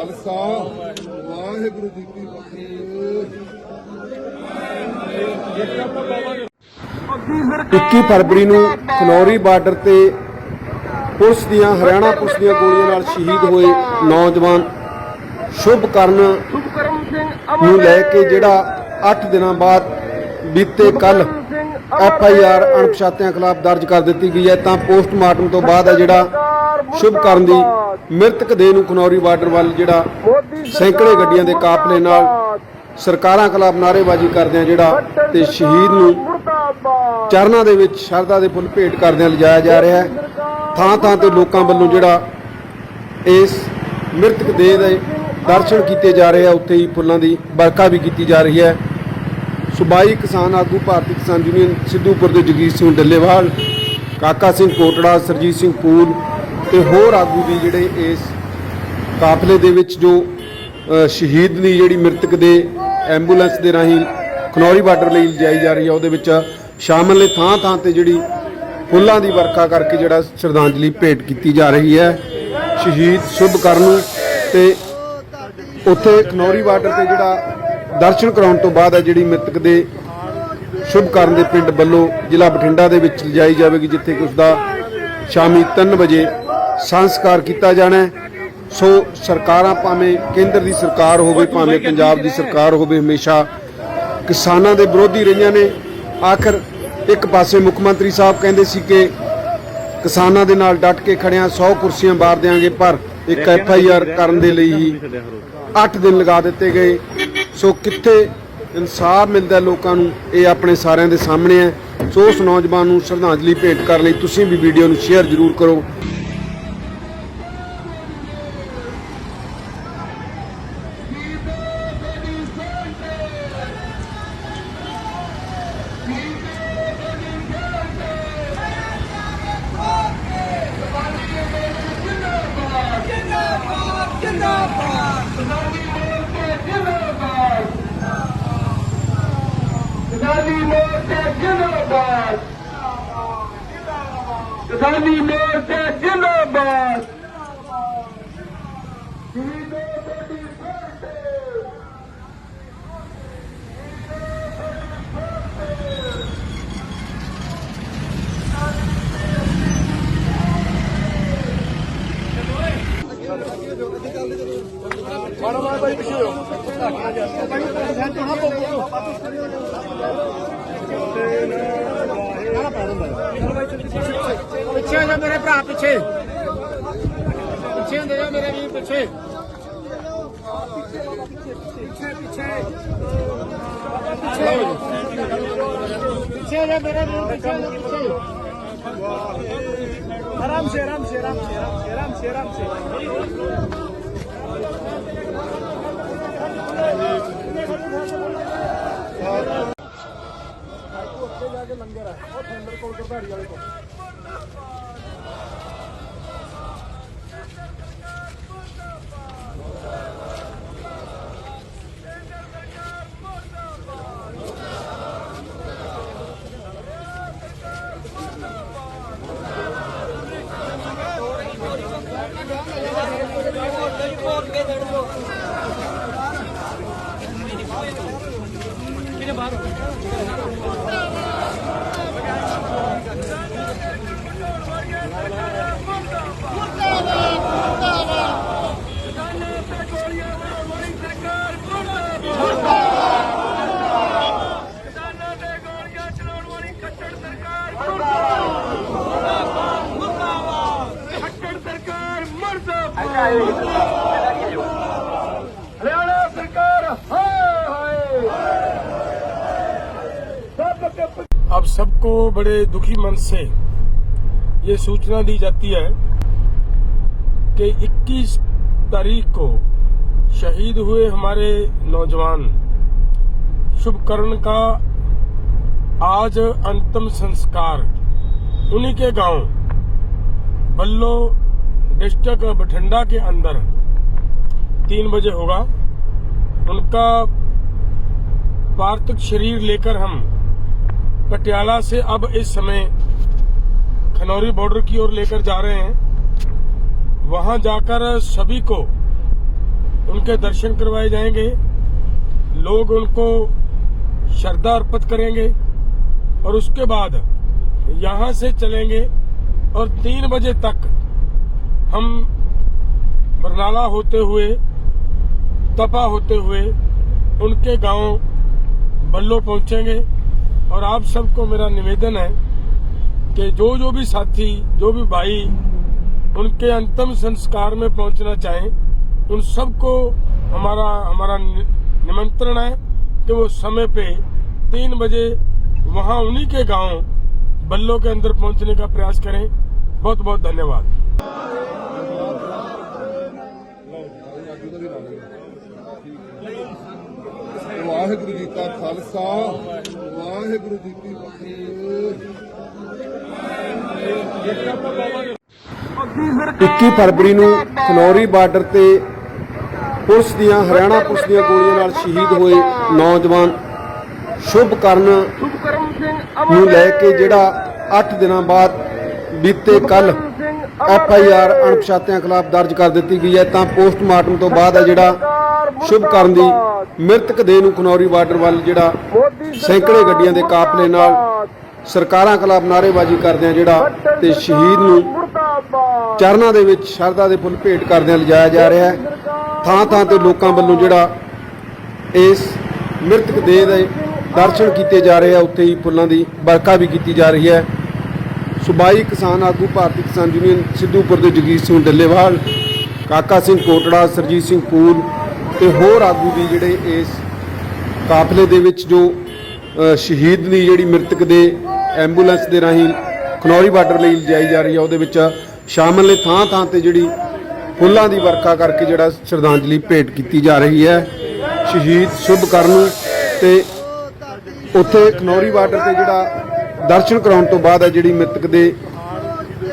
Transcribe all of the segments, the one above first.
ਖਾਲਸਾ, ਵਾਹਿਗੁਰੂ ਜੀ ਕੀ ਫਤਿਹ। 21 ਫਰਵਰੀ ਨੂੰ ਫਲੋਰੀ ਬਾਰਡਰ ਤੇ ਪੁਲਿਸ ਦੀਆਂ, ਹਰਿਆਣਾ ਪੁਲਿਸ ਦੀਆਂ ਗੋਲੀਆਂ ਨਾਲ ਸ਼ਹੀਦ ਹੋਏ ਨੌਜਵਾਨ ਸ਼ੁਭਕਰਨ ਨੂੰ ਲੈ ਕੇ ਜਿਹੜਾ 8 ਦਿਨਾਂ ਬਾਅਦ ਬੀਤੇ ਕੱਲ ਐਫ ਆਈ ਆਰ ਅਣਪਛਾਤਿਆਂ ਖਿਲਾਫ ਦਰਜ ਕਰ ਦਿੱਤੀ ਗਈ ਹੈ। ਤਾਂ ਪੋਸਟਮਾਰਟਮ ਤੋਂ ਬਾਅਦ ਹੈ ਜਿਹੜਾ ਸ਼ੁਭਕਰਨ ਦੀ ਮ੍ਰਿਤਕ ਦੇਹ ਨੂੰ ਖਨੌਰੀ ਬਾਰਡਰ ਵੱਲ ਜਿਹੜਾ ਸੈਂਕੜੇ ਗੱਡੀਆਂ ਦੇ ਕਾਫਲੇ ਨਾਲ ਸਰਕਾਰਾਂ ਖਿਲਾਫ ਨਾਅਰੇਬਾਜ਼ੀ ਕਰਦਿਆਂ ਜਿਹੜਾ ਤੇ ਸ਼ਹੀਦ ਨੂੰ ਚਰਨਾਂ ਦੇ ਵਿੱਚ ਸ਼ਰਧਾ ਦੇ ਫੁੱਲ ਭੇਟ ਕਰਦਿਆਂ ਲਿਜਾਇਆ ਜਾ ਰਿਹਾ ਹੈ। ਥਾਂ ਥਾਂ ਤੇ ਲੋਕਾਂ ਵੱਲੋਂ ਜਿਹੜਾ ਇਸ ਮ੍ਰਿਤਕ ਦੇਹ ਦੇ ਦਰਸ਼ਨ ਕੀਤੇ ਜਾ ਰਹੇ ਆ ਉੱਥੇ ਹੀ ਫੁੱਲਾਂ ਦੀ ਵਰਖਾ ਵੀ ਕੀਤੀ ਜਾ ਰਹੀ ਹੈ। ਸੁਬਾਈ ਕਿਸਾਨ ਆਗੂ ਭਾਰਤੀ ਕਿਸਾਨ ਯੂਨੀਅਨ ਸਿੱਧੂਪੁਰ ਦੇ ਜਗੀਰ ਸਿੰਘ ਡੱਲੇਵਾਲ ਕਾਕਾ ਸਿੰਘ ਕੋਟੜਾ ਸਰਜੀਤ ਸਿੰਘ ਪੂਲ ਤੇ ਹੋਰ ਆਗੂ ਵੀ ਜਿਹੜੇ ਇਸ ਕਾਫਲੇ ਦੇ ਵਿੱਚ ਜੋ ਸ਼ਹੀਦ ਦੀ ਜਿਹੜੀ ਮ੍ਰਿਤਕ ਦੇ ਐਂਬੂਲੈਂਸ ਦੇ ਰਾਹੀਂ ਖਨੌਰੀ ਬਾਰਡਰ ਲਈ ਲਿਜਾਈ ਜਾ ਰਹੀ ਹੈ ਉਹਦੇ ਵਿੱਚ ਸ਼ਾਮਲ ਨੇ ਥਾਂ ਥਾਂ ਤੇ ਜਿਹੜੀ ਫੁੱਲਾਂ ਦੀ ਵਰਖਾ ਕਰਕੇ ਜਿਹੜਾ ਸ਼ਰਧਾਂਜਲੀ ਭੇਟ ਕੀਤੀ ਜਾ ਰਹੀ ਹੈ। ਸ਼ਹੀਦ ਸ਼ੁਭ ਕਰਨ ਤੇ ਉੱਥੇ ਖਨੌਰੀ ਬਾਰਡਰ ਤੇ ਜਿਹੜਾ ਦਰਸ਼ਨ ਕਰਾਉਣ ਤੋਂ ਬਾਅਦ ਹੈ ਜਿਹੜੀ ਮ੍ਰਿਤਕ ਦੇ ਸ਼ੁਭ ਕਰਨ ਦੇ ਪਿੰਡ ਵੱਲੋਂ ਜ਼ਿਲ੍ਹਾ ਬਠਿੰਡਾ ਦੇ ਵਿੱਚ ਲਿਜਾਈ ਜਾਵੇਗੀ, ਜਿੱਥੇ ਕਿ ਉਸ ਦਾ ਸ਼ਾਮੀ 3 ਵਜੇ ਸੰਸਕਾਰ ਕੀਤਾ ਜਾਣਾ ਸੋ ਸਰਕਾਰਾਂ ਭਾਵੇਂ ਕੇਂਦਰ ਦੀ ਸਰਕਾਰ ਹੋਵੇ ਭਾਵੇਂ ਪੰਜਾਬ ਦੀ ਸਰਕਾਰ ਹੋਵੇ ਹਮੇਸ਼ਾ ਕਿਸਾਨਾਂ ਦੇ ਵਿਰੋਧੀ ਰਹੀਆਂ ਨੇ। ਆਖਰ ਇੱਕ ਪਾਸੇ ਮੁੱਖ ਮੰਤਰੀ ਸਾਹਿਬ ਕਹਿੰਦੇ ਸੀ ਕਿ ਕਿਸਾਨਾਂ ਦੇ ਨਾਲ ਡਟ ਕੇ ਖੜਿਆਂ 100 ਕੁਰਸੀਆਂ ਬਾਰ ਦੇਾਂਗੇ ਪਰ ਇੱਕ ਐਫ ਆਈ ਆਰ ਕਰਨ ਦੇ ਲਈ ਹੀ 8 ਦਿਨ ਲਗਾ ਦਿੱਤੇ ਗਏ। ਸੋ ਕਿੱਥੇ ਇਨਸਾਫ ਮਿਲਦਾ ਲੋਕਾਂ ਨੂੰ ਇਹ ਆਪਣੇ ਸਾਰਿਆਂ ਦੇ ਸਾਹਮਣੇ ਹੈ। ਸੋ ਉਸ ਨੌਜਵਾਨ ਨੂੰ ਸ਼ਰਧਾਂਜਲੀ ਭੇਟ ਕਰਨ ਲਈ ਤੁਸੀਂ ਵੀ ਵੀਡੀਓ ਨੂੰ ਸ਼ੇਅਰ ਜ਼ਰੂਰ ਕਰੋ। ਕਿਸਾਨੀ ਮੋਰਚਾ ਜਿੰਦਾਬਾਦ। ਪਿੱਛੇ ਹੋ। ਜਾ ਮੇਰੇ ਭਰਾ ਪਿੱਛੇ ਪਿੱਛੇ ਹੁੰਦੇ ਜਾ ਮੇਰੇ ਵੀਰ ਪਿੱਛੇ ਪਿੱਛੇ ਹੋ ਜਾ ਮੇਰੇ ਵੀਰ ਪਿੱਛੇ ਹੋ ਜਾ, ਪਿੱਛੇ आराम से आराम से आराम से आराम से आराम से आराम से ਕਿਸਾਨਾਂ अब सबको बड़े दुखी मन से ये सूचना दी जाती है कि 21 तारीख को शहीद हुए हमारे नौजवान शुभकर्ण का आज अंतिम संस्कार उन्हीं के गाँव बल्लो डिस्ट्रिक्ट बठिंडा के अंदर तीन बजे होगा। उनका पार्थिव शरीर लेकर हम पटियाला से अब इस समय खनौरी बॉर्डर की ओर लेकर जा रहे हैं। वहाँ जाकर सभी को उनके दर्शन करवाए जाएँगे। लोग उनको श्रद्धा अर्पित करेंगे और उसके बाद यहाँ से चलेंगे और तीन बजे तक हम बरनाला होते हुए, तपा होते हुए उनके गाँव बल्लो पहुँचेंगे। और आप सबको मेरा निवेदन है कि जो जो भी साथी जो भी भाई उनके अंतिम संस्कार में पहुंचना चाहें उन सबको हमारा हमारा नि- निमंत्रण है कि वो समय पे तीन बजे वहां उन्हीं के गांव बल्लो के अंदर पहुंचने का प्रयास करें बहुत बहुत धन्यवाद ਵਾਹਿਗੁਰੂ ਜੀ ਕਾ ਖਾਲਸਾ ਵਾਹਿਗੁਰੂ ਜੀ ਕੀ ਫਤਿਹ। 21 ਫਰਵਰੀ ਨੂੰ ਖਨੌਰੀ ਬਾਰਡਰ ਤੇ ਪੁਲਿਸ ਦੀਆਂ, ਹਰਿਆਣਾ ਪੁਲਿਸ ਦੀਆਂ ਗੋਲੀਆਂ ਨਾਲ ਸ਼ਹੀਦ ਹੋਏ ਨੌਜਵਾਨ ਸ਼ੁਭ ਕਰਨ ਨੂੰ ਲੈ ਕੇ ਜਿਹੜਾ 8 ਦਿਨਾਂ ਬਾਅਦ ਬੀਤੇ ਕੱਲ ਐਫ ਆਈ ਆਰ ਅਣਪਛਾਤਿਆਂ ਖਿਲਾਫ ਦਰਜ ਕਰ ਦਿੱਤੀ ਗਈ ਹੈ। ਤਾਂ ਪੋਸਟਮਾਰਟਮ ਤੋਂ ਬਾਅਦ ਹੈ ਜਿਹੜਾ ਸ਼ੁਭਕਰਨ ਦੀ ਮ੍ਰਿਤਕ ਦੇਹ ਨੂੰ ਖਨੌਰੀ ਬਾਰਡਰ ਵੱਲ ਜਿਹੜਾ ਸੈਂਕੜੇ ਗੱਡੀਆਂ ਦੇ ਕਾਫਲੇ ਨਾਲ ਸਰਕਾਰਾਂ ਖਿਲਾਫ ਨਾਅਰੇਬਾਜ਼ੀ ਕਰਦਿਆਂ ਜਿਹੜਾ ਤੇ ਸ਼ਹੀਦ ਨੂੰ ਚਰਨਾਂ ਦੇ ਵਿੱਚ ਸ਼ਰਧਾ ਦੇ ਫੁੱਲ ਭੇਟ ਕਰਦਿਆਂ ਲਿਜਾਇਆ ਜਾ ਰਿਹਾ ਹੈ। ਥਾਂ ਥਾਂ ਤੇ ਲੋਕਾਂ ਵੱਲੋਂ ਜਿਹੜਾ ਇਸ ਮ੍ਰਿਤਕ ਦੇਹ ਦੇ ਦਰਸ਼ਨ ਕੀਤੇ ਜਾ ਰਹੇ ਆ ਉੱਥੇ ਹੀ ਫੁੱਲਾਂ ਦੀ ਵਰਖਾ ਵੀ ਕੀਤੀ ਜਾ ਰਹੀ ਹੈ। ਸੁਬਾਈ ਕਿਸਾਨ ਆਗੂ ਭਾਰਤੀ ਕਿਸਾਨ ਯੂਨੀਅਨ ਸਿੱਧੂਪੁਰ ਦੇ ਜਗੀਰ ਸਿੰਘ ਡੱਲੇਵਾਲ ਕਾਕਾ ਸਿੰਘ ਕੋਟੜਾ ਸਰਜੀਤ ਸਿੰਘ ਕੂਲ ਤੇ ਹੋਰ ਆਗੂ ਵੀ ਜਿਹੜੇ ਇਸ ਕਾਫਲੇ ਦੇ ਵਿੱਚ ਜੋ ਸ਼ਹੀਦ ਦੀ ਜਿਹੜੀ ਮ੍ਰਿਤਕ ਦੇ ਐਂਬੂਲੈਂਸ ਦੇ ਰਾਹੀਂ ਖਨੌਰੀ ਬਾਰਡਰ ਲਈ ਲਿਜਾਈ ਜਾ ਰਹੀ ਹੈ ਉਹਦੇ ਵਿੱਚ ਸ਼ਾਮਲ ਨੇ ਥਾਂ ਥਾਂ ਤੇ ਜਿਹੜੀ ਫੁੱਲਾਂ ਦੀ ਵਰਖਾ ਕਰਕੇ ਜਿਹੜਾ ਸ਼ਰਧਾਂਜਲੀ ਭੇਟ ਕੀਤੀ ਜਾ ਰਹੀ ਹੈ। ਸ਼ਹੀਦ ਸ਼ੁਭ ਕਰਨ ਤੇ ਉੱਥੇ ਖਨੌਰੀ ਬਾਰਡਰ ਤੇ ਜਿਹੜਾ ਦਰਸ਼ਨ ਕਰਾਉਣ ਤੋਂ ਬਾਅਦ ਹੈ ਜਿਹੜੀ ਮ੍ਰਿਤਕ ਦੇ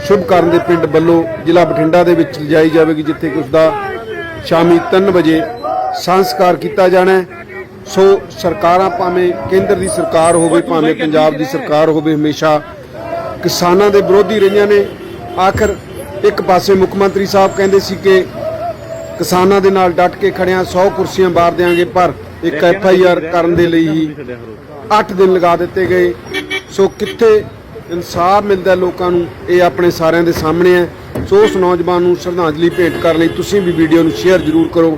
ਸ਼ੁਭ ਕਰਨ ਦੇ ਪਿੰਡ ਵੱਲੋਂ ਜ਼ਿਲ੍ਹਾ ਬਠਿੰਡਾ ਦੇ ਵਿੱਚ ਲਿਜਾਈ ਜਾਵੇਗੀ, ਜਿੱਥੇ ਕਿ ਉਸ ਦਾ ਸ਼ਾਮੀ 3 ਵਜੇ ਸੰਸਕਾਰ ਕੀਤਾ ਜਾਣਾ ਸੋ ਸਰਕਾਰਾਂ ਭਾਵੇਂ ਕੇਂਦਰ ਦੀ ਸਰਕਾਰ ਹੋਵੇ ਭਾਵੇਂ ਪੰਜਾਬ ਦੀ ਸਰਕਾਰ ਹੋਵੇ ਹਮੇਸ਼ਾ ਕਿਸਾਨਾਂ ਦੇ ਵਿਰੋਧੀ ਰਹੀਆਂ ਨੇ। ਆਖਰ ਇੱਕ ਪਾਸੇ ਮੁੱਖ ਮੰਤਰੀ ਸਾਹਿਬ ਕਹਿੰਦੇ ਸੀ ਕਿ ਕਿਸਾਨਾਂ ਦੇ ਨਾਲ ਡਟ ਕੇ ਖੜਿਆਂ 100 ਕੁਰਸੀਆਂ ਬਾਰ ਦੇਾਂਗੇ ਪਰ ਇੱਕ ਐਫ ਆਈ ਆਰ ਕਰਨ ਦੇ ਲਈ ਹੀ 8 ਦਿਨ ਲਗਾ ਦਿੱਤੇ ਗਏ। ਸੋ ਕਿੱਥੇ ਇਨਸਾਫ ਮਿਲਦਾ ਲੋਕਾਂ ਨੂੰ ਇਹ ਆਪਣੇ ਸਾਰਿਆਂ ਦੇ ਸਾਹਮਣੇ ਹੈ। ਸੋ ਉਸ ਨੌਜਵਾਨ ਨੂੰ ਸ਼ਰਧਾਂਜਲੀ ਭੇਟ ਕਰਨ ਲਈ ਤੁਸੀਂ ਵੀ ਵੀਡੀਓ ਨੂੰ ਸ਼ੇਅਰ ਜ਼ਰੂਰ ਕਰੋ।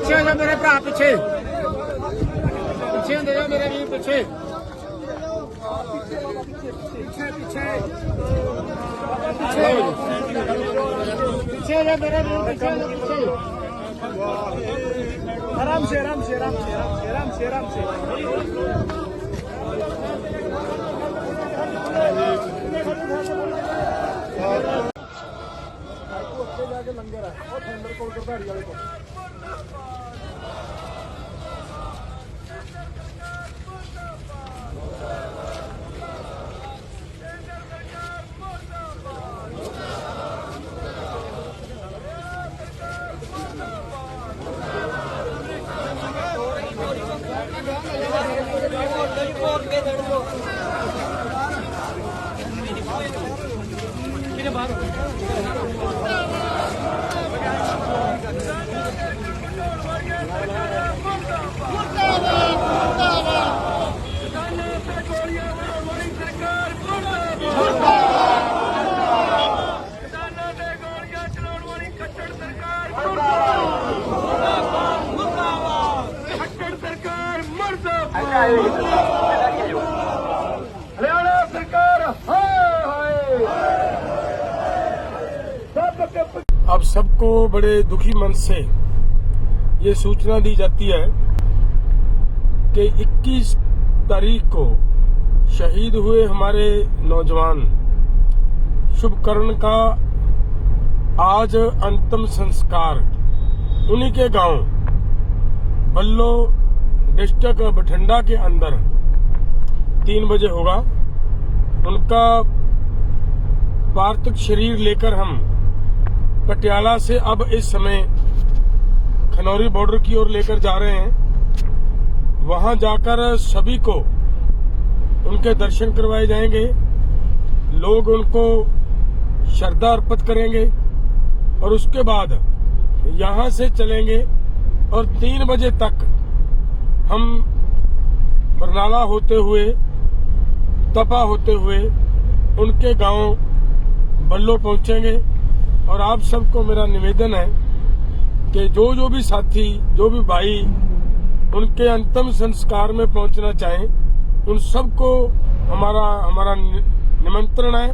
ਜਾ ਮੇਰੇ ਭਰਾ ਪਿੱਛੇ ਪਿੱਛੇ ਹੁੰਦੇ ਜਾ ਮੇਰੇ ਵੀਰ ਪਿੱਛੇ ਪਿੱਛੇ ਹੋ ਜਾ ਮੇਰੇ ਵੀਰ ਪਿੱਛੇ ਹੋ ਜਾ, ਪਿੱਛੇ ਆਰਾਮ ਸੇ ਆਰਾਮ ਸੇ ਆਰਾਮ ਸੇ ਆਰਾਮ ਸੇ ਆਰਾਮ ਸੇ ਕਿਸਾਨਾਂ बड़े दुखी मन से ये सूचना दी जाती है कि 21 तारीख को शहीद हुए हमारे नौजवान शुभकर्ण का आज अंतिम संस्कार उन्हीं के गाँव बल्लो डिस्ट्रिक्ट बठिंडा के अंदर तीन बजे होगा। उनका पार्थिव शरीर लेकर हम पटियाला से अब इस समय खनौरी बॉर्डर की ओर लेकर जा रहे हैं। वहाँ जाकर सभी को उनके दर्शन करवाए जाएँगे। लोग उनको श्रद्धा अर्पित करेंगे और उसके बाद यहाँ से चलेंगे और तीन बजे तक हम बरनाला होते हुए, तपा होते हुए उनके गाँव बल्लो पहुँचेंगे। और आप सबको मेरा निवेदन है कि जो जो भी साथी, जो भी भाई उनके अंतिम संस्कार में पहुँचना चाहें, उन सबको हमारा हमारा निमंत्रण है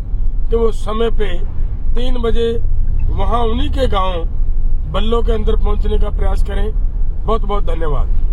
कि वो समय पे तीन बजे वहाँ उन्हीं के गाँव बल्लो के अंदर पहुँचने का प्रयास करें। बहुत बहुत धन्यवाद।